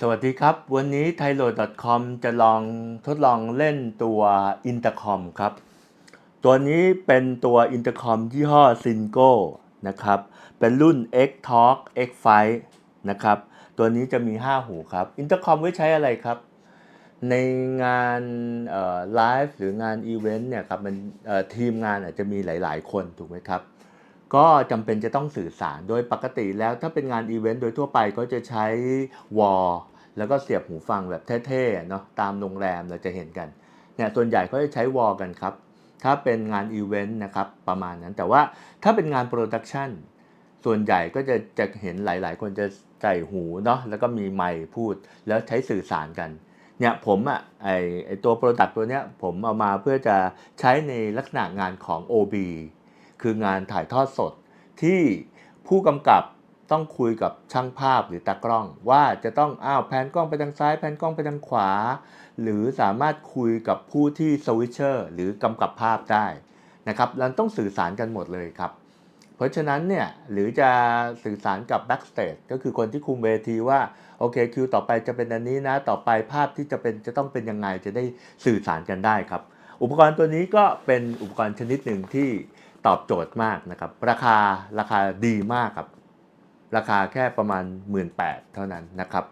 สวัสดีครับ วันนี้ t h a i l o c o m จะลองทดลองเล่นตัวอินเตอร์คอมครับ ตัวนี้เป็นตัวอินเตอร์คอมยี่ห้อ s i n g o นะครับ เป็นรุ่น X Talk X f i นะครับ ตัวนี้จะมี 5 หูครับอินเตอร์คอมไว้ใช้อะไรครับ ในงานไลฟ์หรืองานอีเวนต์เนี่ยครับมันทีมงานอาจจะมีหลาย ๆ คนถูกไหมครับ ก็จำเป็นจะต้องสื่อสารโดยปกติแล้วถ้าเป็นงานอีเวนต์โดยทั่วไปก็จะใช้วอลแล้วก็เสียบหูฟังแบบเท่ๆเนาะตามโรงแรมเราจะเห็นกันเนี่ยส่วนใหญ่เขาจะใช้วอลกันครับ ถ้าเป็นงานอีเวนต์นะครับประมาณนั้น แต่ว่าถ้าเป็นงานโปรดักชันส่วนใหญ่ก็จะจะเห็นหลายๆ คนจะใส่หูเนาะแล้วก็มีไมค์พูดแล้วใช้สื่อสารกันเนี่ยผมอะไอไอตัวโปรดักต์ตัวเนี้ยผมเอามาเพื่อจะใช้ในลักษณะงานของ OB คืองานถ่ายทอดสดที่ผู้กำกับต้องคุยกับช่างภาพหรือตากล้อง ว่าจะต้องอ้าวแพนกล้องไปทางซ้ายแพนกล้องไปทางขวา หรือสามารถคุยกับผู้ที่สวิตเชอร์หรือกำกับภาพได้นะครับเราต้องสื่อสารกันหมดเลยครับ เพราะฉะนั้นเนี่ยหรือจะสื่อสารกับ backstage ก็คือคนที่คุมเวทีว่าโอเคคิวต่อไปจะเป็นอันนี้นะ ต่อไปภาพที่จะเป็นจะต้องเป็นยังไงจะได้สื่อสารกันได้ครับ อุปกรณ์ตัวนี้ก็เป็นอุปกรณ์ชนิดหนึ่งที่ ตอบโจทย์มากนะครับ ราคาราคาดีมากครับ ราคาแค่ประมาณ 1 8ื่นเท่านั้นนะครับ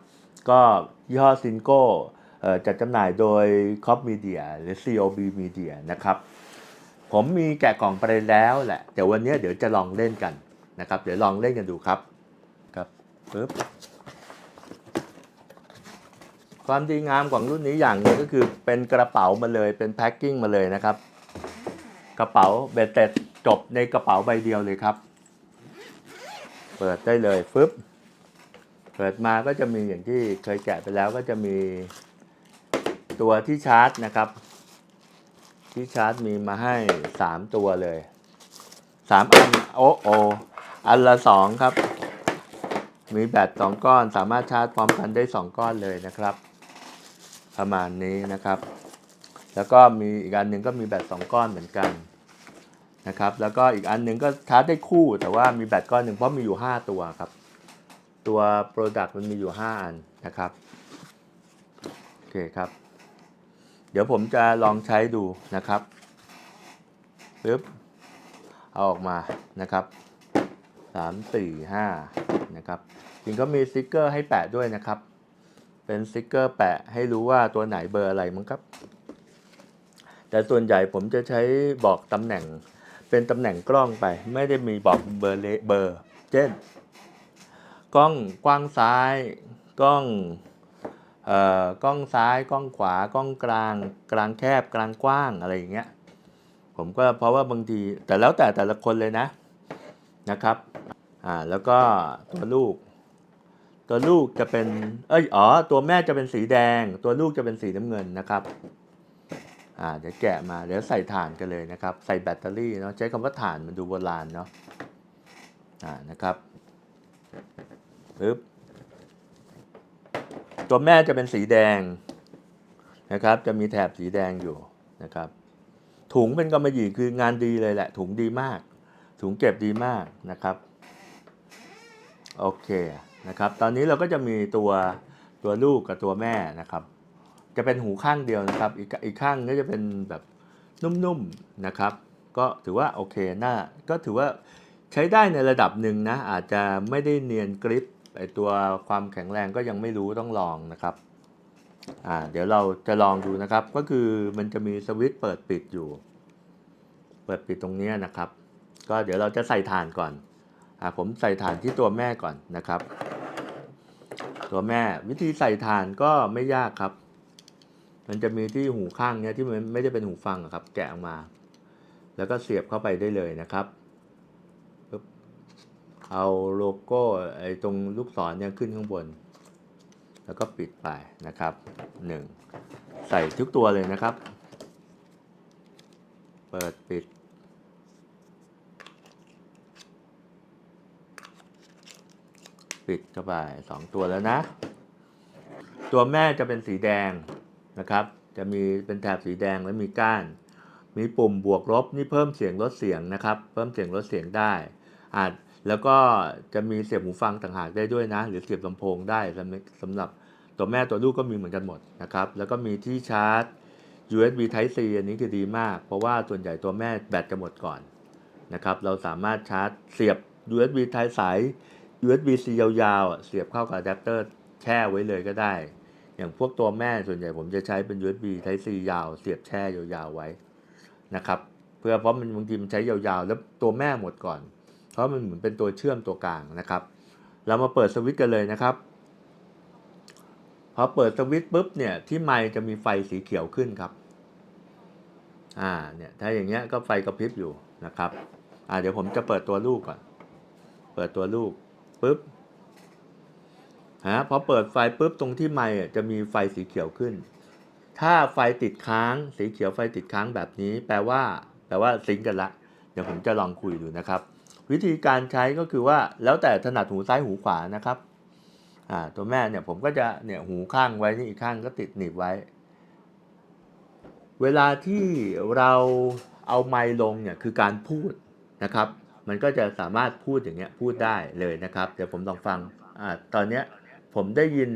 ก็ยี่ห้อซินโก้จัดจำหน่ายโดย c o p Media หรือ COB Media นะครับ ผมมีแกะกล่องไปแล้วแหละเดี๋ยววันนี้เดี๋ยวจะลองเล่นกันนะครับ เดี๋ยวลองเล่นกันดูครับครับปึ๊บความดีงามของรุ่นนี้อย่างหนึงก็คือเป็นกระเป๋ามาเลยเป็นแพ็คกิ้งมาเลยนะครับ กระเป๋าเบตเต็ดจ จบในกระเป๋าใบเดียวเลยครับ เปิดได้เลยฟึบเปิดมาก็จะมีอย่างที่เคยแกะไปแล้วก็จะมีตัวที่ชาร์จนะครับ ที่ชาร์จมีมาให้ 3 ตัวเลย 3 อัน โอ้โออันละ 2 ครับ มีแบต2ก้อนสามารถชาร์จพร้อมกันได้ 2 ก้อนเลยนะครับ ประมาณนี้นะครับ แล้วก็มีอีกอันหนึ่งก็มีแบต2ก้อนเหมือนกัน นะครับแล้วก็อีกอันหนึ่งก็ชาร์จได้คู่แต่ว่ามีแบตก้อนหนึ่งเพราะมีอยู่ 5 ตัวครับ ตัว Product มันมีอยู่ 5 อันนะครับโอเคครับ เดี๋ยวผมจะลองใช้ดูนะครับปึ๊บเอาออกมานะครับสามสี่ห้านะครับจริงก็มีสติกเกอร์ให้แปะด้วยนะครับ เป็นสติกเกอร์แปะให้รู้ว่าตัวไหนเบอร์อะไรมั้งครับ แต่ส่วนใหญ่ผมจะใช้บอกตำแหน่ง เป็นตำแหน่งกล้องไป ไม่ได้มีบอกเบอร์เลเบอร์ เช่น กล้องกว้างซ้าย กล้องเอ่อกล้องซ้าย กล้องขวา กล้องกลาง กลางแคบ กลางกว้างอะไรอย่างเงี้ย ผมก็เพราะว่าบางที แต่แล้วแต่แต่ละคนเลยนะนะครับ อ่า แล้วก็ตัวลูก ตัวลูกจะเป็น เอ้ย อ๋อ ตัวแม่จะเป็นสีแดง ตัวลูกจะเป็นสีน้ำเงินนะครับ อ่าเดี๋ยวแกะมาเดี๋ยวใส่ถ่านกันเลยนะครับ ใส่แบตเตอรี่เนาะใช้คำว่าถ่านมันดูโบราณเนาะอ่านะครับปึ๊บตัวแม่จะเป็นสีแดงนะครับ จะมีแถบสีแดงอยู่นะครับ ถุงเป็นกำมะหยี่คืองานดีเลยแหละ ถุงดีมาก ถุงเก็บดีมากนะครับโอเคนะครับ ตอนนี้เราก็จะมีตัวตัวลูกกับตัวแม่นะครับ จะเป็นหูข้างเดียวนะครับ อีกอีกข้างก็จะเป็นแบบนุ่มๆนะครับ ก็ถือว่าโอเคน่าก็ถือว่าใช้ได้ในระดับหนึ่งนะ อาจจะไม่ได้เนียนกริปไอตัวความแข็งแรงก็ยังไม่รู้ต้องลองนะครับอ่าเดี๋ยวเราจะลองดูนะครับ ก็คือมันจะมีสวิตช์เปิดปิดอยู่ เปิดปิดตรงนี้นะครับ ก็เดี๋ยวเราจะใส่ถ่านก่อนอ่าผมใส่ถ่านที่ตัวแม่ก่อนนะครับ ตัวแม่วิธีใส่ถ่านก็ไม่ยากครับ มันจะมีที่หูข้างเนี้ยที่มันไม่ได้เป็นหูฟังครับ แกะออกมา แล้วก็เสียบเข้าไปได้เลยนะครับปึ๊บเอาโลโก้ไอ้ตรงลูกศรเนี่ยขึ้นข้างบน แล้วก็ปิดไปนะครับหนึ่งใส่ทุกตัวเลยนะครับ เปิดปิดปิดเข้าไปสองตัวแล้วนะ ตัวแม่จะเป็นสีแดง นะครับ จะมีเป็นแถบสีแดงและมีก้าน มีปุ่มบวกลบนี่เพิ่มเสียงลดเสียงนะครับ เพิ่มเสียงลดเสียงได้อาจแล้วก็จะมีเสียบหูฟังต่างหากได้ด้วยนะ หรือเสียบลำโพงได้สำหรับตัวแม่ตัวลูกก็มีเหมือนกันหมดนะครับ แล้วก็มีที่ชาร์จ USB Type C อันนี้คือดีมาก เพราะว่าส่วนใหญ่ตัวแม่แบตจะหมดก่อนนะครับ เราสามารถชาร์จเสียบ USB Type สาย USB C ยาวๆ เสียบเข้ากับอะแดปเตอร์แช่ไว้เลยก็ได้ อย่างพวกตัวแม่ส่วนใหญ่ผมจะใช้เป็น USB Type C ยาวเสียบแช่ยาวๆไว้นะครับ เพื่อเพราะมันบางทีมันใช้ยาวๆ แล้วตัวแม่หมดก่อน เพราะมันเหมือนเป็นตัวเชื่อมตัวกลางนะครับ เรามาเปิดสวิตช์กันเลยนะครับพอเปิดสวิตช์ปุ๊บเนี่ยที่ไมค์จะมีไฟสีเขียวขึ้นครับ อ่าเนี่ยถ้าอย่างเงี้ยก็ไฟกระพริบอยู่นะครับ อ่าเดี๋ยวผมจะเปิดตัวลูกก่อน เปิดตัวลูกปุ๊บ ฮะพอเปิดไฟปุ๊บตรงที่ไม่จะมีไฟสีเขียวขึ้น ถ้าไฟติดค้างสีเขียวไฟติดค้างแบบนี้ แปลว่า แปลว่าซิงกันละ เดี๋ยวผมจะลองคุยดูนะครับ วิธีการใช้ก็คือว่าแล้วแต่ถนัดหูซ้ายหูขวานะครับอ่าตัวแม่เนี่ยผมก็จะเนี่ยหูข้างไว้นี่อีกข้างก็ติดหนีบไว้ เวลาที่เราเอาไมค์ลงเนี่ยคือการพูดนะครับ มันก็จะสามารถพูดอย่างเงี้ยพูดได้เลยนะครับ เดี๋ยวผมลองฟังอ่าตอนเนี้ย ผมได้ยิน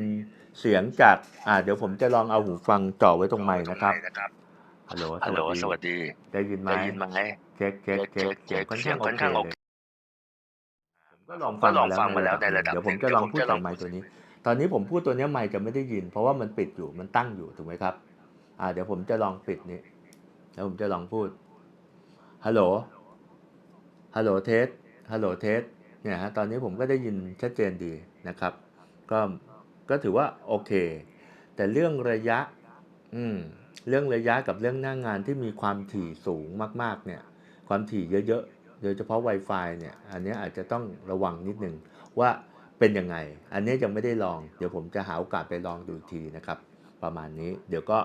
เสียงจากอ่าเดี๋ยวผมจะลองเอาหูฟังจ่อไว้ตรงไมค์นะครับฮัลโหลฮัลโหลสวัสดี ได้ยินไหมได้ยินไหมเช็คเช็คเช็คเสียงค่อนข้างค่อนข้างโอโอเคเคผมก็ลองก็ลองฟังมาแล้วในระดับเดี๋ยวผมหนึ่งจะลองเดี๋ยวผมพูดจะต่ลอองไมค์ตัวนี้ ตอนนี้ผมพูดตัวเนี้ยไมค์จะไม่ได้ยิน เพราะว่ามันปิดอยู่มันตั้งอยู่ถูกไหมครับ อ่า เดี๋ยวผมจะลองปิดนี้แล้วผมจะลองพูดฮัลโหลฮัลโหลเทสฮัลโหลเทสเนี่ยฮะตอนนี้ผมก็ได้ยินชัดเจนดีนะครับ ก็ก็ถือว่าโอเค แต่เรื่องระยะอืมเรื่องระยะกับเรื่องหน้างงานที่มีความถี่สูงมาก ๆ เนี่ย ความถี่เยอะๆ โดยเฉพาะ Wi-Fi เนี่ย อันนี้อาจจะต้องระวังนิดนึงว่าเป็นยังไง อันนี้ยังไม่ได้ลอง เดี๋ยวผมจะหาโอกาสไปลองดูอีกทีนะครับ ประมาณนี้ เดี๋ยวก็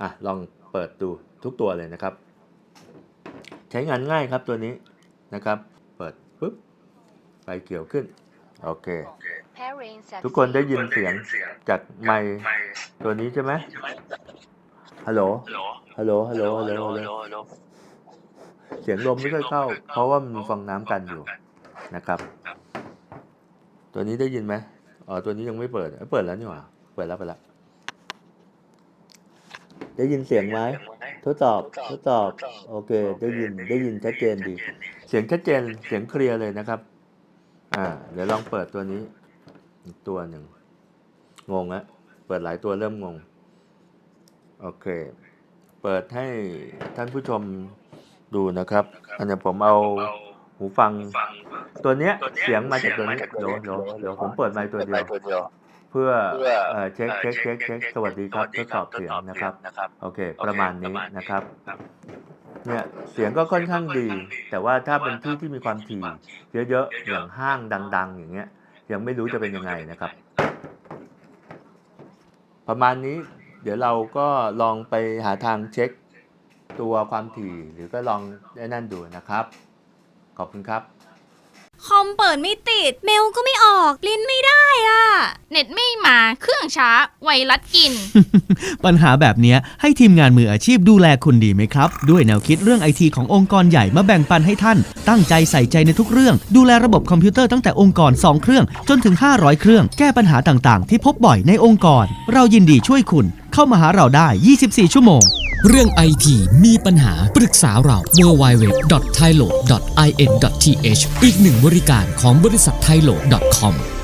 อะลองเปิดดูทุกตัวเลยนะครับ ใช้งานง่ายครับตัวนี้นะครับ เปิดปุ๊บไฟเขียวขึ้น โอเค ทุกคนได้ยินเสียงจากไมค์ตัวนี้ใช่ไหมฮัลโหล ฮัลโหล ฮัลโหล ฮัลโหลฮัลโหลฮัลโหลฮัลโหลเสียงลมไม่ค่อยเข้า เพราะว่ามันมีฟองน้ำกันอยู่นะครับ ตัวนี้ได้ยินไหมอ๋อ ตัวนี้ยังไม่เปิดเอ้ยเปิดแล้วนี่หว่า เปิดแล้วเปิดแล้ว ได้ยินเสียงไหมทดสอบ ทดสอบ โอเค ได้ยิน ได้ยินชัดเจนดี เสียงชัดเจน เสียงเคลียร์เลยนะครับ อ่า เดี๋ยวลองเปิดตัวนี้ อีกตัวหนึ่ง งงอะเปิดหลายตัวเริ่มงง โอเค เปิดให้ท่านผู้ชมดูนะครับ อันนี้ผมเอาหูฟัง ตัวเนี้ยเสียงมาจากตัวนี้เดี๋ยวเดี๋ยวเดี๋ยวผมเปิดไมค์ตัวเดียวเพื่อเช็คเช็คเช็คเช็คสวัสดีครับทดสอบเสียงนะครับ โอเค ประมาณนี้นะครับ เนี่ยเสียงก็ค่อนข้างดี แต่ว่าถ้าเป็นที่ที่มีความถี่ เยอะๆอย่างห้างดัง ๆ อย่างเงี้ย ยังไม่รู้จะเป็นยังไงนะครับ ประมาณนี้เดี๋ยวเราก็ลองไปหาทางเช็คตัวความถี่หรือก็ลองได้นั่นดูนะครับ ขอบคุณครับ คอมเปิดไม่ติด เมลก็ไม่ออก ลิ้นไม่ได้อะ เน็ตไม่มาเครื่องช้า ไวรัสกิน ปัญหาแบบเนี้ยให้ทีมงานมืออาชีพดูแลคุณดีไหมครับ ด้วยแนวคิดเรื่องไอทีขององค์กรใหญ่มาแบ่งปันให้ท่าน ตั้งใจใส่ใจในทุกเรื่อง ดูแลระบบคอมพิวเตอร์ตั้งแต่องค์กร 2 เครื่อง จนถึง 500 เครื่อง แก้ปัญหาต่างๆ ที่พบบ่อยในองค์กร เรายินดีช่วยคุณ เข้ามาหาเราได้ 24 ชั่วโมง เรื่องไอทีมีปัญหาปรึกษาเรา w w w t h a i l o i n t h อีกหนึ่งบริการของบริษัท t h a i l o c o m